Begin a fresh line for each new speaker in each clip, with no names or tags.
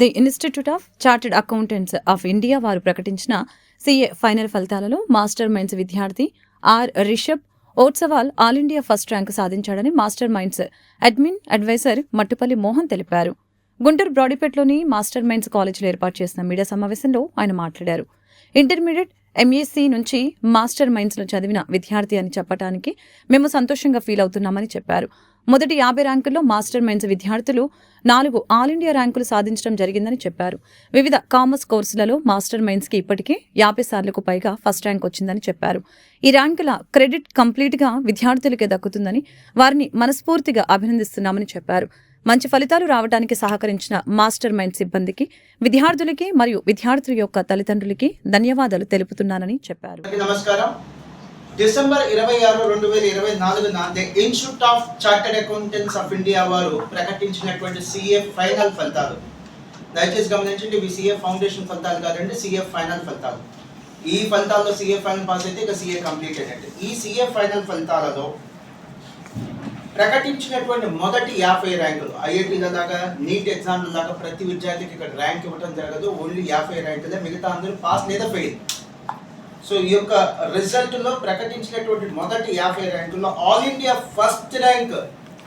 The institute of chartered accountants of India వారు ప్రకటించిన CA final ఫలితాలలో మాస్టర్ మైండ్స్ విద్యార్థి R Rishab Otswal all India first rank సాధించాడని master minds admin advisor Mattupalli Mohan తెలిపారు. Guntur బ్రాడీపేటలోని master minds కాలేజీలో ఏర్పాటు చేసిన media సమావేశంలో ఆయన మాట్లాడారు. ఇంటర్మీడియట్ ఎంఎస్సీ నుంచి మాస్టర్ మైండ్స్లో చదివిన విద్యార్థి అని చెప్పడానికి మేము సంతోషంగా ఫీల్ అవుతున్నామని చెప్పారు. మొదటి యాభై ర్యాంకుల్లో మాస్టర్ మైండ్స్ విద్యార్థులు నాలుగు ఆల్ ఇండియా ర్యాంకులు సాధించడం జరిగిందని చెప్పారు. వివిధ కామర్స్ కోర్సులలో మాస్టర్ మైండ్స్కి ఇప్పటికే యాభై సార్లకు పైగా ఫస్ట్ ర్యాంక్ వచ్చిందని చెప్పారు. ఈ ర్యాంకుల క్రెడిట్ కంప్లీట్గా విద్యార్థులకే దక్కుతుందని వారిని మనస్ఫూర్తిగా అభినందిస్తున్నామని చెప్పారు. మంచి ఫలితాలు రావడానికి సహకరించిన మాస్టర్ మైండ్ సిబ్బందికి విద్యార్థులకి మరియు విద్యార్థుల యొక్క తల్లిదండ్రులకి ధన్యవాదాలు తెలుపుతున్నానని చెప్పారు.
నమస్కారం. డిసెంబర్ ఇరవై ఆరు రెండు వేల ఇరవై నాలుగున the institute of chartered accountants of India వారు ప్రకటించినటువంటి సిఏ ఫైనల్ ఫలితాలు. దయచేసి గమనించండి ఇవి సిఏ ఫౌండేషన్ ఫలితాలు కాదండి సిఏ ఫైనల్ ఫలితాలు. ఈ ఫలితాల్లో సిఏ ఫైనల్ పాస్ అయితే ఇక సిఏ కంప్లీట్ అయినట్టు. ఈ సిఏ ఫైనల్ ఫలితాలలో ప్రకటించినటువంటి మొదటి యాభై ర్యాంకులు ఐఐటీల దాకా నీట్ ఎగ్జామ్ల దాకా ప్రతి విద్యార్థికి ఇక్కడ ర్యాంక్ ఇవ్వడం జరగదు ఓన్లీ యాభై ర్యాంకులే మిగతా అందరూ పాస్ లేదా ఫెయిల్. సో ఈ యొక్క రిజల్ట్లో ప్రకటించినటువంటి మొదటి యాభై ర్యాంకుల్లో all India first rank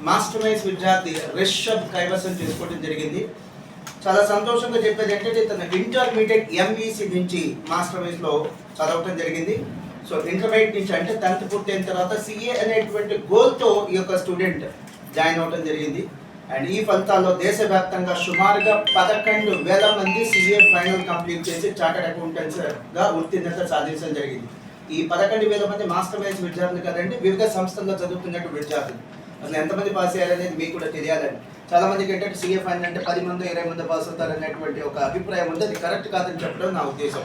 master minds విద్యార్థి రిషబ్ కైవసం చేసుకోవడం జరిగింది. చాలా సంతోషంగా చెప్పేది ఏంటంటే తన ఇంటర్మీడియట్ ఎంఈసి నుంచి మాస్టర్ మైన్స్ చదవటం జరిగింది. సో ఇంటర్మీడియట్ నుంచి అంటే టెన్త్ పూర్తయిన తర్వాత సిఏ అనేటువంటి గోల్తో ఈ యొక్క స్టూడెంట్ జాయిన్ అవ్వడం జరిగింది. అండ్ ఈ ఫలితాల్లో దేశవ్యాప్తంగా సుమారుగా పదకొండు వేల మంది సిఏ ఫైనల్ కంప్లీట్ చేసి చార్టర్డ్ అకౌంటెంట్స్గా ఉత్తీర్ణత సాధించడం జరిగింది. ఈ పదకొండు వేల మంది మాస్టర్ వైజ్ విద్యార్థులు కదండి వివిధ సంస్థల్లో చదువుతున్నట్టు విద్యార్థులు. అసలు ఎంతమంది పాస్ అయ్యారనేది మీకు కూడా తెలియాలని చాలా మందికి ఏంటంటే సిఏ ఫైనల్ అంటే పది మంది ఇరవై మంది పాస్ అవుతారు అనేటువంటి ఒక అభిప్రాయం ఉంది అది కరెక్ట్ కాదని చెప్పడం నా ఉద్దేశం.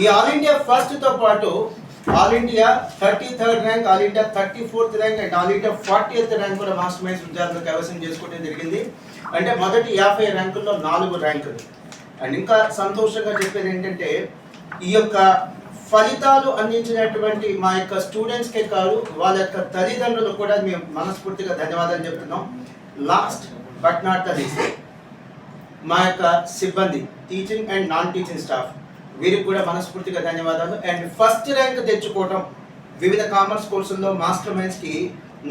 ఈ ఆల్ ఇండియా ఫస్ట్తో పాటు all India thirty third rank all India thirty fourth rank and all India forty eighth rank కూడా మాస్టర్ మైన్స్ విద్యార్థులు కైవసం చేసుకోవడం జరిగింది. అంటే మొదటి యాభై ర్యాంకుల్లో నాలుగు ర్యాంకులు. అండ్ ఇంకా సంతోషంగా చెప్పేది ఏంటంటే ఈ యొక్క ఫలితాలు అందించినటువంటి మా యొక్క స్టూడెంట్స్కే కాదు వాళ్ళ యొక్క తల్లిదండ్రులు కూడా మేము మనస్ఫూర్తిగా ధన్యవాదాలు చెప్తున్నాం. Last but not the least మా యొక్క సిబ్బంది teaching and non teaching staff వీరికి కూడా మనస్ఫూర్తిగా ధన్యవాదాలు. అండ్ ఫస్ట్ ర్యాంక్ తెచ్చుకోవడం వివిధ కామర్స్ కోర్సుల్లో మాస్టర్ మైన్స్కి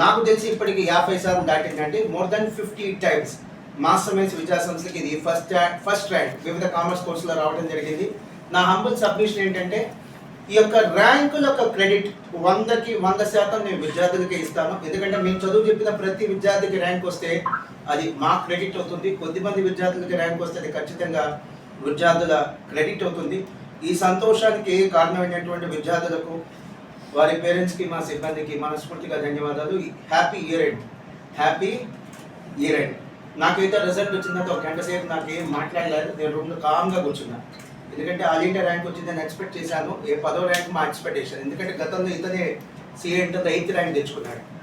నాకు తెలిసి ఇప్పటికి యాభై సార్లు దాటిందంటే more than fifty times master minds విద్యా సంస్థకి ఇది ఫస్ట్ ఫస్ట్ ర్యాంక్. వివిధ కామర్స్ కోర్సులో రావడం జరిగింది. నా హంబుల్ సబ్మిషన్ ఏంటంటే ఈ యొక్క ర్యాంకుల యొక్క క్రెడిట్ వందకి వంద శాతం నేను విద్యార్థులకే ఇస్తాను. ఎందుకంటే మేము చదువు చెప్పిన ప్రతి విద్యార్థికి ర్యాంక్ వస్తే అది మా క్రెడిట్ అవుతుంది. కొద్దిమంది విద్యార్థులకి ర్యాంక్ వస్తే అది ఖచ్చితంగా విద్యార్థుల క్రెడిట్ అవుతుంది. ఈ సంతోషానికి కారణమైనటువంటి విద్యార్థులకు వారి పేరెంట్స్కి మా సిబ్బందికి మనస్ఫూర్తిగా ధన్యవాదాలు. Happy year end happy year end నాకైతే రిజల్ట్ వచ్చిందంటే ఒక గంట సేపు నాకు ఏం మాట్లాడలేదు. నేను రూమ్లో కామ్గా కూర్చున్నాను ఎందుకంటే ఆల్ ఇండియా ర్యాంక్ వచ్చిందని ఎక్స్పెక్ట్ చేశాను. ఏ పదో ర్యాంక్ మా ఎక్స్పెక్టేషన్ ఎందుకంటే గతంలో ఇతనే సిఏ ఎయిత్ ర్యాంక్ తెచ్చుకున్నాడు.